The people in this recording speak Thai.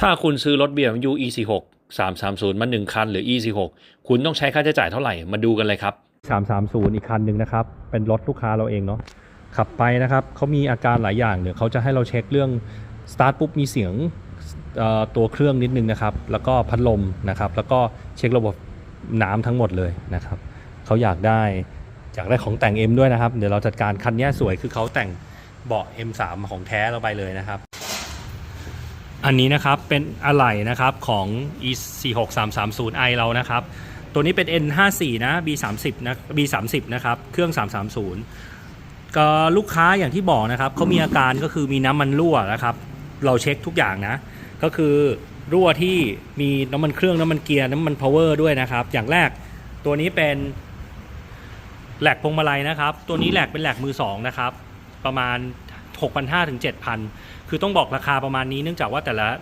ถ้าคุณซื้อรถ BMW E46 330 มา 1 คันหรือ E46 คุณต้องใช้ค่าใช้จ่ายเท่าไหร่ มาดูกันเลยครับ 330 อีกคันหนึ่งนะครับ เป็นรถลูกค้าเราเองเนาะ ขับไปนะครับเขามีอาการหลายอย่างเดี๋ยวเขาจะให้เราเช็คเรื่องสตาร์ทปุ๊บมีเสียงตัวเครื่องนิดนึงนะครับ แล้วก็พัดลมนะครับ แล้วก็เช็คระบบน้ำทั้งหมดเลยนะครับ เขาอยากได้อยากได้ของแต่ง M ด้วยนะครับ เดี๋ยวเราจัดการคันนี้สวยคือเขาแต่งเบาะ M3 ของแท้เราไปเลยนะครับ อันนี้นะครับเป็นอะไหล่นะครับของ E46330i เรานะครับ ตัวนี้เป็น N54 นะ B30 นะ B30 นะครับ เครื่อง 330 ก็ลูกค้าอย่างที่บอกนะครับเขามีอาการก็คือมีน้ำมันรั่วนะครับ เราเช็คทุกอย่างนะ ก็คือรั่วที่มีน้ำมันเครื่องน้ำมันเกียร์น้ำมันพาวเวอร์ด้วยนะครับ อย่างแรกตัวนี้เป็นแหลกพวงมาลัยนะครับ ตัวนี้แหลกเป็นแหลกมือสองนะครับ ประมาณ 6,500ถึง7,000 คือต้องบอกราคาประมาณนี้เนื่องจากว่าแต่ละ